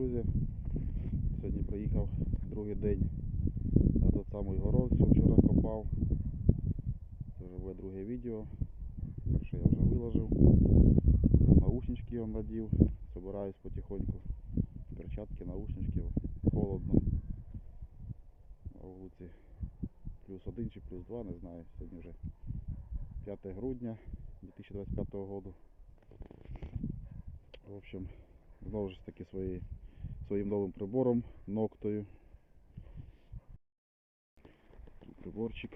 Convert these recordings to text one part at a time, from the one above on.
друзі. Сьогодні приїхав другий день на той самий город, що вчора копав. Це вже буде друге відео. Перше я вже виложив. Вже Наушнички я надів. Собираюсь потихоньку. Перчатки, наушнички. Холодно. На вулиці плюс один чи плюс два, не знаю. Сьогодні вже 5 грудня 2025 року. В общем, знову ж таки свої, своїм новим прибором, ноктою. Приборчик.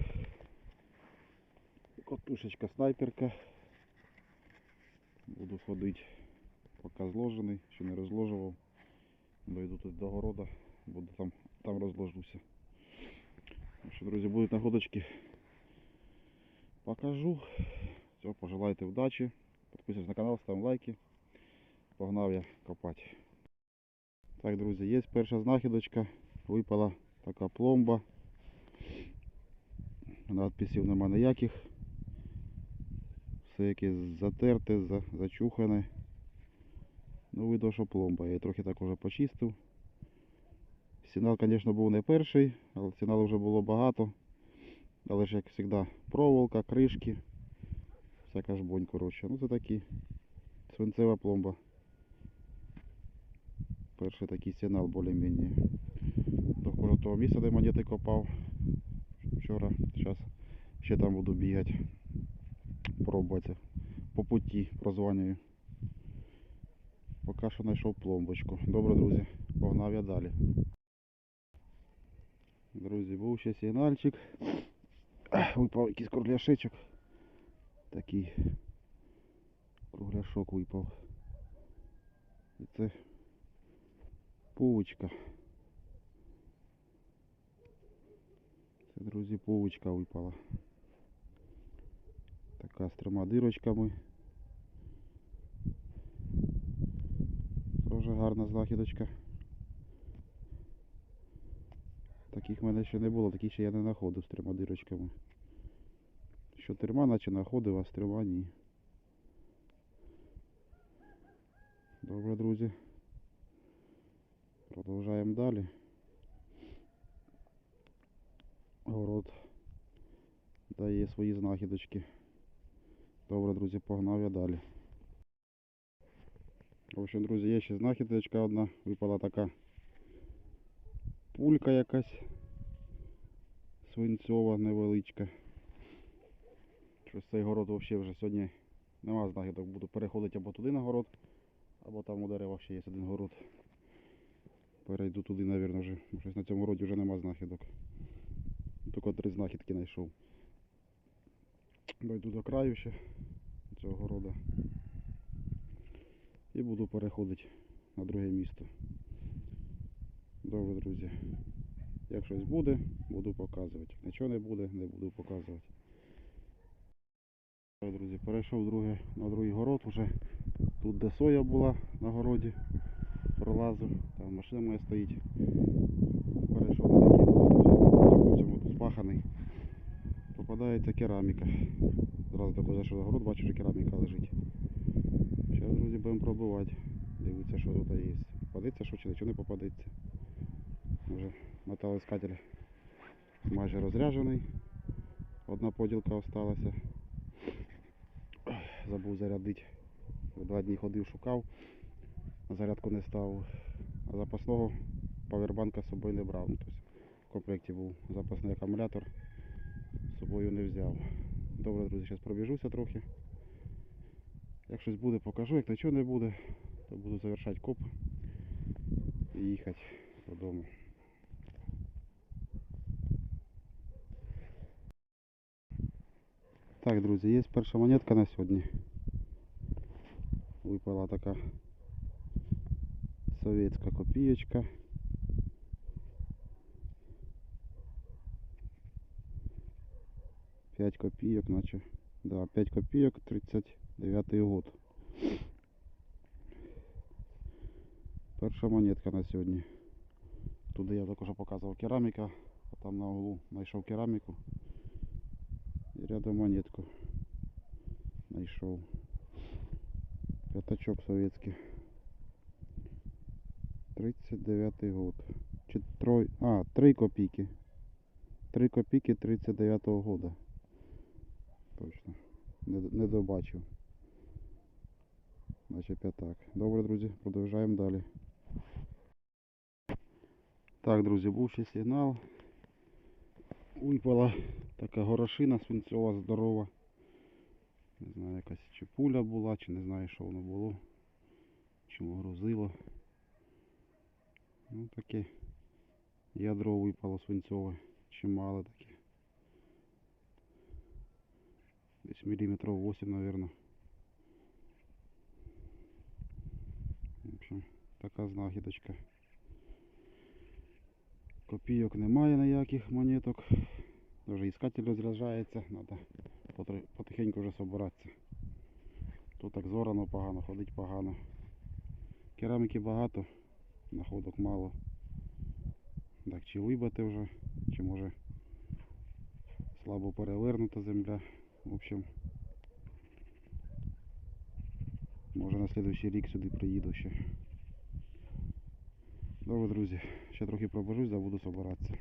Котушечка снайперка. Буду ходити, поки зложений, ще не розложував. Дойду тут до города, буду там, там розложуся. Що, друзі, будуть находочки. Покажу. Все, пожелайте удачі. Підписуйтесь на канал, ставимо лайки. Погнав я копати. Так, друзі, є перша знахідочка. Випала така пломба. Надписів нема ніяких. Все якесь затерте, зачухане. Ну, видно, що пломба. Я її трохи так уже почистив. Сигнал, звісно, був не перший, але сигналу вже було багато. Але ж, як завжди, проволока, кришки. Всяка жбонь, коротше. Ну, це такі свинцева пломба. Перший такий сигнал більш-менш. Довкола того місця, де монети копав вчора. Зараз ще там буду бігати. Пробувати. По путі прозванюю. Поки що знайшов пломбочку. Добре, друзі, погнав я далі. Друзі, був ще сигнальчик. Випав якийсь кругляшечок. Такий кругляшок випав. І це Пувочка. Це, друзі, пувочка випала. Така з трьома дирочками. Дуже гарна знахідочка. Таких в мене ще не було, таких ще я не знаходив з трьома дирочками. З чотирма наче знаходив, а з трьома ні. Добре, друзі. Продовжаємо далі. Город дає свої знахідочки. Добре, друзі, погнав я далі. В общем, друзі, є ще знахідочка одна. Випала така пулька якась свинцова невеличка. Щось цей город взагалі вже сьогодні нема знахідок. Буду переходити або туди на город, або там у дерева ще є один город. Перейду туди, мабуть, вже. Щось на цьому роді вже нема знахідок. Тільки три знахідки знайшов. Дойду до краю ще цього города. І буду переходити на друге місто. Добре, друзі. Як щось буде, буду показувати. Нічого не буде, не буду показувати. Друзі, перейшов друге, на другий город уже. Тут де соя була на городі пролазив, там машина моя стоїть. Перейшов на такий цьому спаханий. Попадається кераміка. Зразу такий зайшов на город, бачу, що кераміка лежить. Зараз, друзі, будемо пробувати. Дивіться, що тут є. Попадеться, що чи нічого не попадеться. Вже металоіскатель майже розряджений. Одна поділка осталася. Забув зарядити. Два дні ходив, шукав зарядку не ставив. А запасного павербанка з собою не брав. Тобто в комплекті був запасний акумулятор, з собою не взяв. Добре, друзі, зараз пробіжуся трохи. Як щось буде, покажу. Як нічого не буде, то буду завершати коп і їхати додому. Так, друзі, є перша монетка на сьогодні. Випала така советская копеечка. Пять копеек, значит. Да, 5 копеек, 39 год. Перша монетка на сьогодні. Туди я також показував кераміка, а там на углу знайшов кераміку. І рядом монетку знайшов. П'ятачок советський. 39 год. Чи трой... А, 3 копійки. 3 копійки 39-го года. Точно. Не, не добачив. Значить п'ятак. Добре, друзі, продовжуємо далі. Так, друзі, був ще сигнал. Випала така горошина свинцова здорова. Не знаю, якась чи пуля була, чи не знаю, що воно було. Чому грузило. Ну таке ядро випало свинцове. Чимало таке. Десь міліметрів 8, наверное. В общем, така знахідочка. Копійок немає ніяких монеток. Даже іскатель розряджається, треба потихеньку вже собиратися. Тут так зорано погано, ходить погано. Кераміки багато, находок мало. Так, чи вибити вже, чи може слабо перевернута земля. В общем, може на следующий рік сюди приїду ще. Добре, друзі, ще трохи пробежусь, забуду собиратися.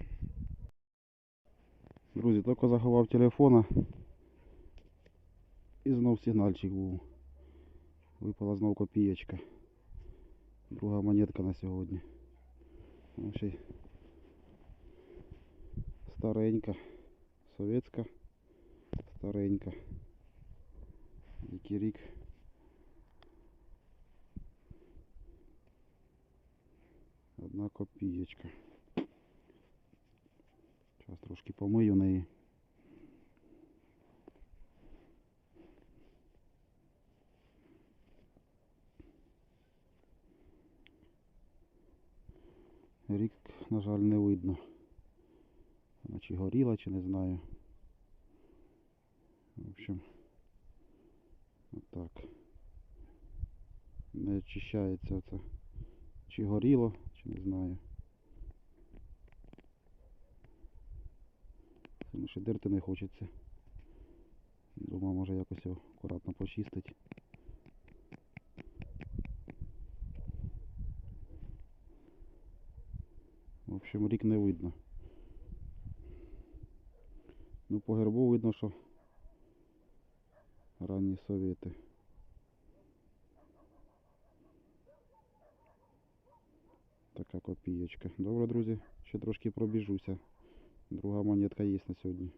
Друзі, тільки заховав телефона і знов сигнальчик був. Випала знов копієчка. Друга монетка на сьогодні. Ще старенька, совєтська, старенька. Який рік. Одна копієчка. Зараз трошки помию неї. Рік, на жаль, не видно. Вона чи горіла, чи не знаю. В общем, отак. Не очищається оце. Чи горіло, чи не знаю. Тому що дерти не хочеться. Думаю, може якось його акуратно почистити. В общем, рік не видно. Ну, по гербу видно, що ранні совєти. Така копієчка. Добре, друзі, ще трошки пробіжуся. Друга монетка є на сьогодні.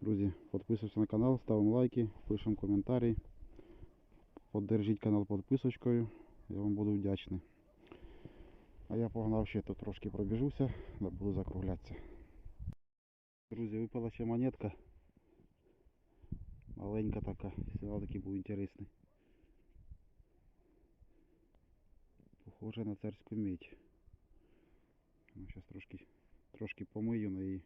Друзі, підписуйтесь на канал, ставимо лайки, пишемо коментарі. Поддержіть канал підписочкою. Я вам буду вдячний. А я погнав ще тут трошки пробіжуся, да буду закруглятися. Друзі, випала ще монетка. Маленька така, сигнал такий був інтересний. Похоже на царську медь. Ну, зараз трошки, трошки помию на її.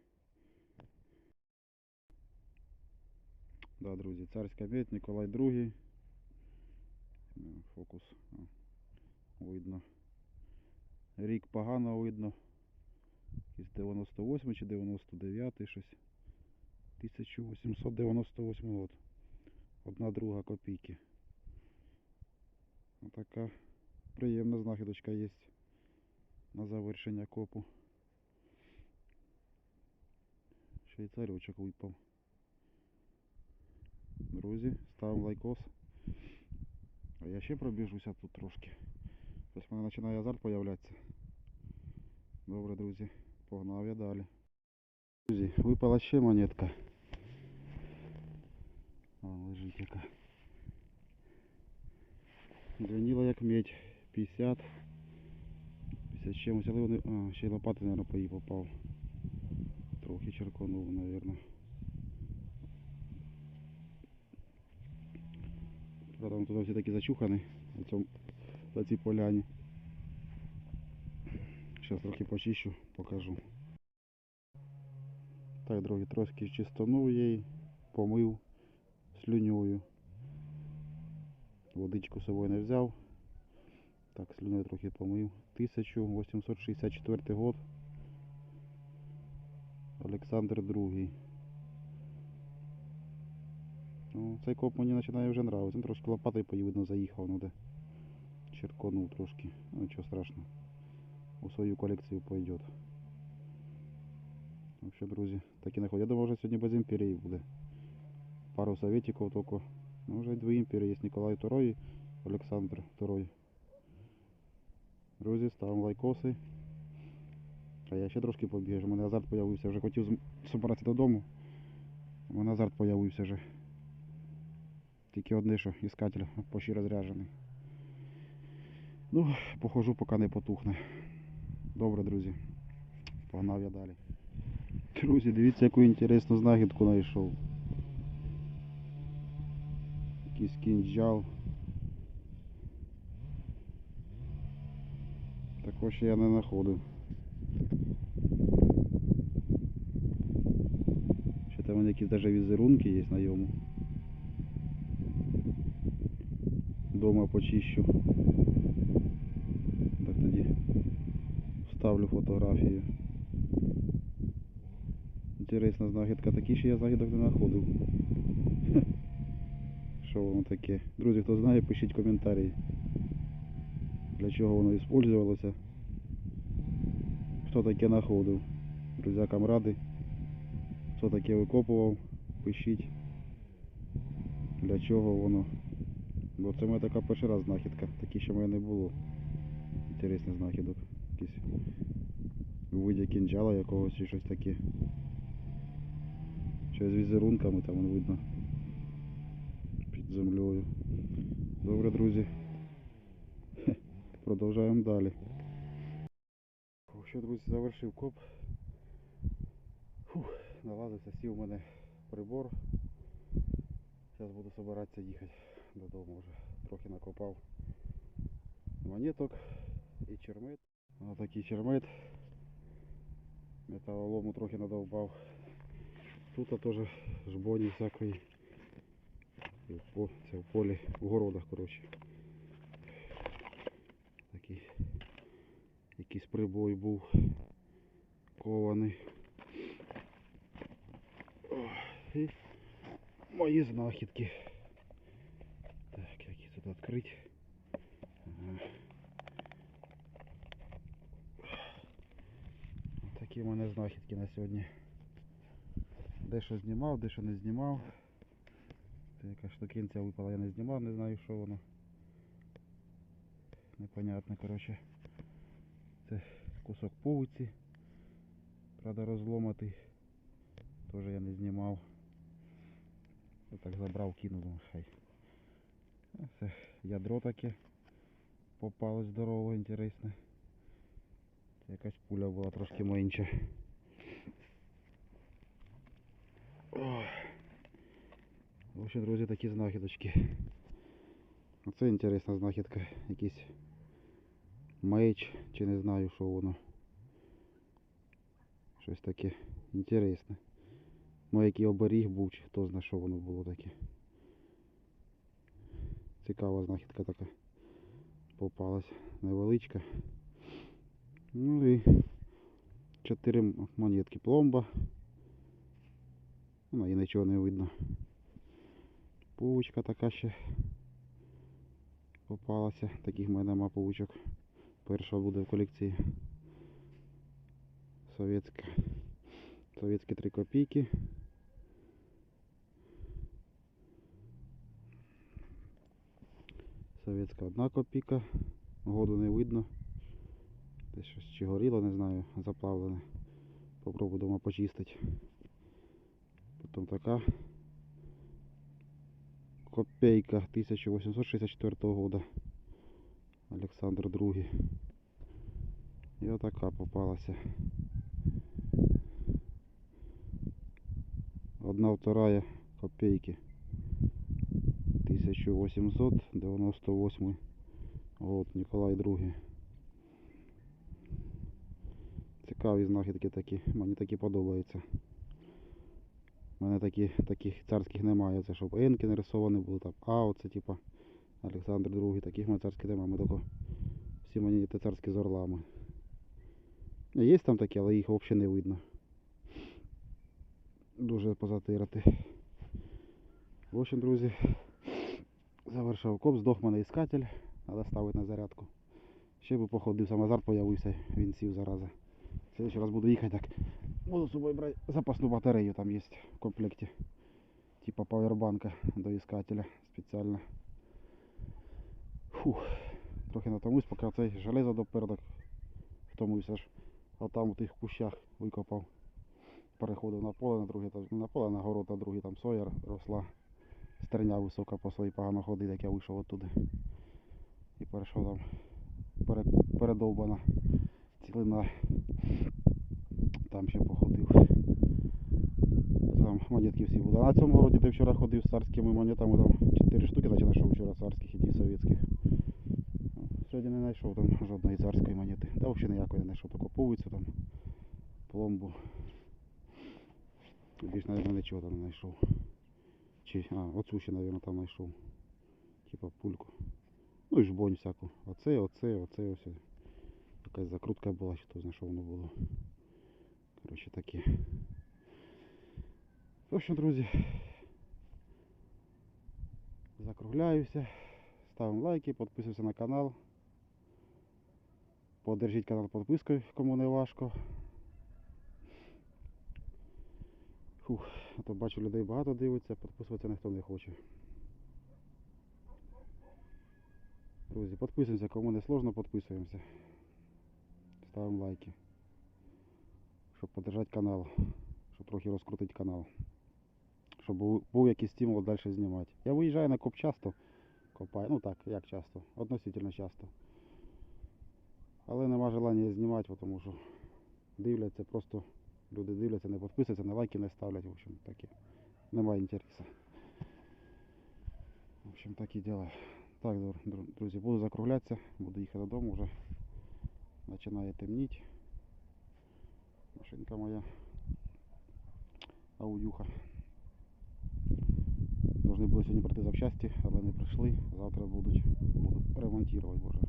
Да, друзі, царська медь, Николай II. Фокус. Видно. Рік погано видно. Якийсь 98 чи 99 щось. 1898 год. Одна друга копійки. Отака приємна знахідочка є на завершення копу. Швейцарючок випав. Друзі, ставимо лайкос. А я ще пробіжуся тут трошки. Ось в мене починає азарт появлятися. Добре, друзі, погнав я далі. Друзі, випала ще монетка. Вон лежить яка. Звеніла як медь. 50. 50 з чимось, але вони... А, ще й лопати, мабуть, по їй попав. Трохи черконув, мабуть. Правда, вони тут всі такі зачухані на, цій поляні. Зараз трохи почищу, покажу. Так, друзі, трошки чистанув її, помив слюньою. Водичку з собою не взяв. Так, слюною трохи помив. 1864 год. Олександр II. Ну, цей коп мені починає вже нравитися. Трошки лопатою по їй, видно заїхав, ну де черконув трошки. Ну нічого страшного. у свою колекцію пойдет. Вообще, друзі, так і не. Я думав, вже сьогодні без імперії буде. Пару советиків тільки. Ну, вже дві імперії. Є Ніколай II, Олександр II. Друзі, ставимо лайкоси. А я ще трошки побіжу. У мене азарт появився. Вже хотів збиратися додому. У мене азарт появився вже. Тільки одне, що іскатель почти розряджений. Ну, похожу, поки не потухне. Добре, друзі. Погнав я далі. Друзі, дивіться, яку інтересну знахідку знайшов. Якийсь кінжал. Також я не знаходив. Ще там якісь навіть візерунки є на йому. Дома почищу. Вставлю фотографію. Інтересна знахідка. Такі ще я знахідок не знаходив. Що воно таке? Друзі, хто знає, пишіть коментарі. Для чого воно використовувалося. Хто таке знаходив. Друзякам радий. Хто таке викопував, пишіть. Для чого воно. Бо це моя така перший раз знахідка. Такі ще мене не було. Інтересний знахідок. У виді кінжала якогось чи щось таке. Ще з візерунками там видно. Під землею. Добре, друзі. Продовжаємо далі. Що, друзі, завершив коп. Фух, налазився, сів у мене прибор. Зараз буду збиратися їхати додому вже. Трохи накопав монеток і чермет. Ось такий чермет. Металолому трохи надовбав. Тут теж жбоні всякої. Це в полі, в городах, коротше. Такий якийсь прибой був кований. І мої знахідки. Так, які тут відкрити. Такі в мене знахідки на сьогодні. Дещо знімав, дещо не знімав. Яка штукенця випала, я не знімав, не знаю що воно. Непонятно, коротше. Це кусок пуговиці. Правда розломатий. Теж я не знімав. Я так забрав, кинув, хай. А Це ядро таке. Попалось здорово, інтересне. Якась пуля була трошки менша. В общем, друзі, такі знахідочки. Оце інтересна знахідка. Якийсь меч, чи не знаю, що воно. Щось таке інтересне. Може який оберіг був, чи хто знає, що воно було таке. Цікава знахідка така попалась. Невеличка. Ну і чотири м- монетки пломба. Ну і нічого не видно. Пувочка така ще попалася. Таких в мене нема павучок. Перша буде в колекції. Совєтська. Совєтські 3 копійки. Совєтська 1 копійка. Году не видно. Десь щось чи горіло, не знаю, заплавлене. Попробую дома почистити. Потім така копейка 1864 года. Олександр II. І отака попалася. Одна вторая копейки. 1898 год. Ніколай II. Цікаві знахідки такі. Мені такі подобаються. У мене такі, таких царських немає. Це щоб Енки нарисовані були там. А, оце типа Олександр II. Таких мене царських немає. Ми тако всі мені царські з орлами. Є там такі, але їх взагалі не видно. Дуже позатирати. В общем, друзі, завершив коп, здох мене іскатель. Треба ставити на зарядку. Ще би походив, сам азарт появився, він сів зараза. Следующий раз буду їхати так. Буду з собою брати запасну батарею, там є в комплекті. Типа павербанка до іскателя спеціально. Фух. Трохи натомусь, поки цей железо допер, так втомився ж. А там у тих кущах викопав. Переходив на поле, на друге, на поле, на город, на другий там соя росла. Стерня висока по своїй погано ходить, як я вийшов оттуди. І перейшов там передовбана цілина. Там ще походив. Там монетки всі були. А на цьому городі, де вчора ходив з царськими монетами, там 4 штуки наче знайшов вчора царських і ті совєтських. Сьогодні не знайшов там жодної царської монети. Та взагалі ніякої не знайшов, тільки пуговицю там, пломбу. Більш, мабуть, нічого там не знайшов. Чи, а, оцю ще, мабуть, там знайшов. Типа пульку. Ну і жбонь всяку. Оце, оце, оце, ось. Якась закрутка була, що то знайшов воно було. Коротше таке. В общем, друзі, закругляюся. Ставимо лайки, підписуйся на канал. Подержіть канал підпискою, кому не важко. Фух, а то бачу людей багато дивиться, підписуватися ніхто не хоче. Друзі, підписуємося, кому не сложно, підписуємося. Ставимо лайки. Щоб подержати канал, щоб трохи розкрутити канал. Щоб був, був якийсь стимул далі знімати. Я виїжджаю на коп часто, копаю, ну так, як часто, относительно часто. Але нема желання знімати, тому що дивляться, просто люди дивляться, не підписуються, на лайки не ставлять, в общем, таке. Немає інтересу. В общем, такі діла. Так, дру- дру- друзі, буду закруглятися, буду їхати додому вже. Починає темніти. Машинка моя. Аудюха. Должны були сьогодні прийти запчасті, але не прийшли. Завтра будуть буду ремонтувати, боже.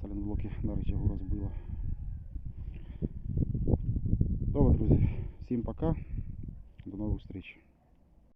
Саленблоки на рычагу розбило. Добре, друзі. Всім пока. До нових зустріч.